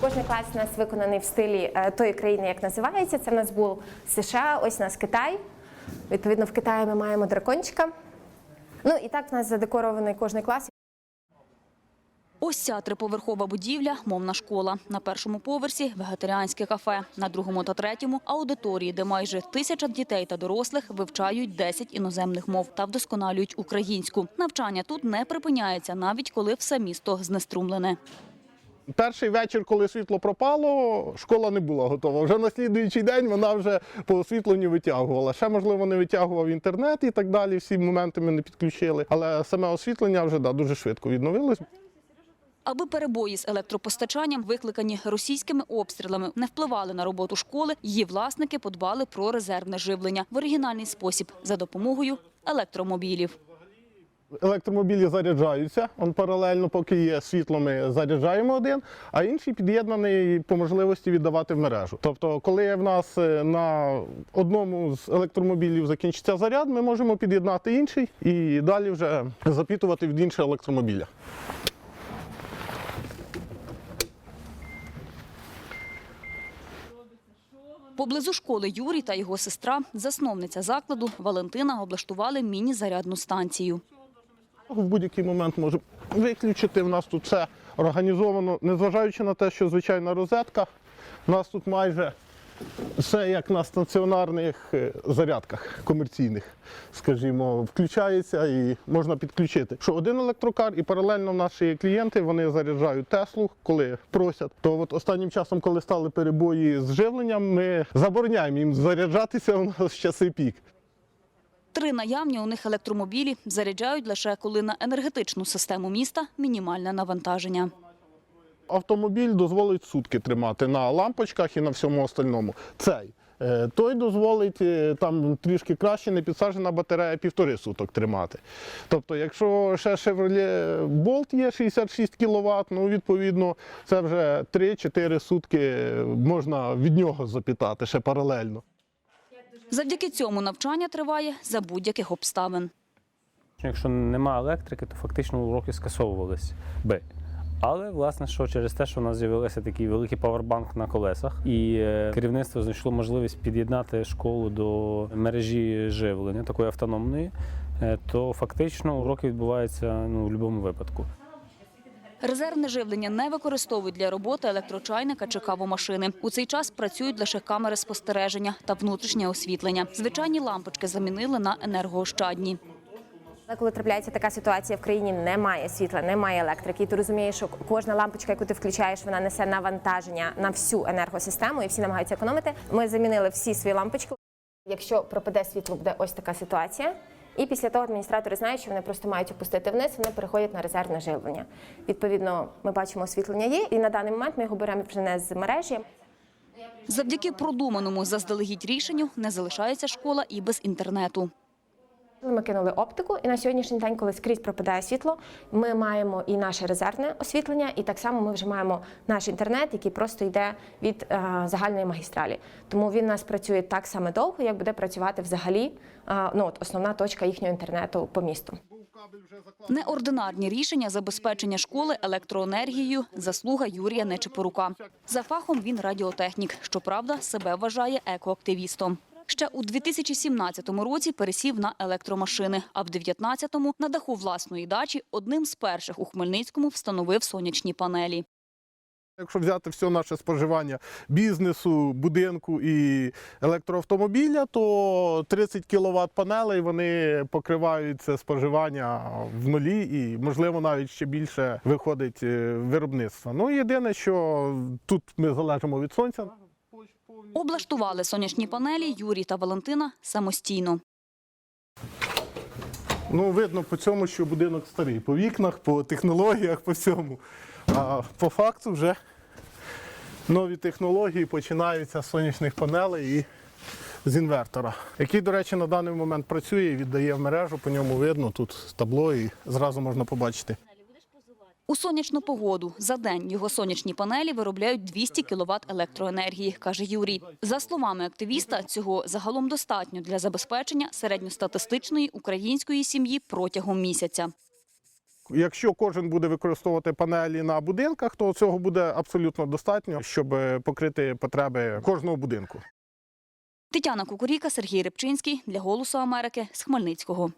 Кожен клас у нас виконаний в стилі е, тої країни, як називається. Це в нас був США, ось у нас Китай. Відповідно, в Китаї ми маємо дракончика. Ну і так в нас задекорований кожний клас. Ось ця триповерхова будівля – мовна школа. На першому поверсі – вегетаріанське кафе. На другому та третьому – аудиторії, де майже тисяча дітей та дорослих вивчають 10 іноземних мов та вдосконалюють українську. Навчання тут не припиняється, навіть коли все місто знеструмлене. Перший вечір, коли світло пропало, школа не була готова. Вже на слідуючий день вона вже по освітленню витягувала. Ще, можливо, не витягував інтернет і так далі. Всі моменти ми не підключили. Але саме освітлення вже да, дуже швидко відновилось. Аби перебої з електропостачанням, викликані російськими обстрілами, не впливали на роботу школи, її власники подбали про резервне живлення в оригінальний спосіб за допомогою електромобілів. Електромобілі заряджаються. Он паралельно, поки є світло, ми заряджаємо один, а інший під'єднаний по можливості віддавати в мережу. Тобто, коли в нас е, на одному з електромобілів закінчиться заряд, ми можемо під'єднати інший і далі вже запітувати від іншого електромобіля. Поблизу школи Юрій та його сестра, засновниця закладу Валентина, облаштували міні-зарядну станцію. В будь-який момент можемо виключити. У нас тут все організовано, незважаючи на те, що звичайна розетка. У нас тут майже все як на стаціонарних е, зарядках комерційних, скажімо, включається і можна підключити. Що один електрокар і паралельно наші клієнти вони заряджають Теслу, коли просять. То от останнім часом, коли стали перебої з живленням, ми забороняємо їм заряджатися у нас в часи пік. Три наявні у них електромобілі заряджають лише коли на енергетичну систему міста мінімальне навантаження. Автомобіль дозволить сутки тримати на лампочках і на всьому остальному. Цей. Е, Той дозволить е, там трішки краще, не підсаджена батарея півтори суток тримати. Тобто, якщо ще Chevrolet Bolt є 66 кВт, ну відповідно це вже 3-4 сутки можна від нього запітати ще паралельно. Завдяки цьому навчання триває за будь-яких обставин. Якщо нема електрики, то фактично уроки скасовувались би. Але власне, що через те, що у нас з'явився такий великий павербанк на колесах, і е, керівництво знайшло можливість під'єднати школу до мережі живлення такої автономної, е, то фактично уроки відбуваються ну, в будь-якому випадку. Резервне живлення не використовують для роботи електрочайника чи кавомашини. У цей час працюють лише камери спостереження та внутрішнє освітлення. Звичайні лампочки замінили на енергоощадні. Коли трапляється така ситуація, в країні немає світла, немає електрики, і ти розумієш, що кожна лампочка, яку ти включаєш, вона несе навантаження на всю енергосистему, і всі намагаються економити. Ми замінили всі свої лампочки. Якщо пропаде світло, буде ось така ситуація. І після того адміністратори знають, що вони просто мають опустити вниз, вони переходять на резервне живлення. Відповідно, ми бачимо, освітлення є, і на даний момент ми його беремо вже не з мережі. Завдяки продуманому заздалегідь рішенню не залишається школа і без інтернету. Ми кинули оптику, і на сьогоднішній день, коли скрізь пропадає світло, ми маємо і наше резервне освітлення, і так само ми вже маємо наш інтернет, який просто йде від е, загальної магістралі. Тому він у нас працює так само довго, як буде працювати взагалі е, ну, от основна точка їхнього інтернету по місту. Неординарні рішення забезпечення школи електроенергією – заслуга Юрія Нечепорука. За фахом він радіотехнік. Щоправда, себе вважає екоактивістом. Ще у 2017 році пересів на електромашини, а в 2019-му на даху власної дачі одним з перших у Хмельницькому встановив сонячні панелі. Якщо взяти все наше споживання бізнесу, будинку і електроавтомобіля, то 30 кВт панелей вони покривають це споживання в нулі і, можливо, навіть ще більше виходить е, виробництва. Ну, єдине, що тут ми залежимо від сонця. Облаштували сонячні панелі Юрій та Валентина самостійно. Ну, видно по цьому, що будинок старий. По вікнах, по технологіях, по всьому. А по факту вже нові технології починаються з сонячних панелей і з інвертора, який, до речі, на даний момент працює і віддає в мережу, по ньому видно тут табло і зразу можна побачити. У сонячну погоду за день його сонячні панелі виробляють 200 кВт електроенергії, каже Юрій. За словами активіста, цього загалом достатньо для забезпечення середньостатистичної української сім'ї протягом місяця. Якщо кожен буде використовувати панелі на будинках, то цього буде абсолютно достатньо, щоб покрити потреби кожного будинку. Тетяна Кукуріка, Сергій Рибчинський для Голосу Америки з Хмельницького.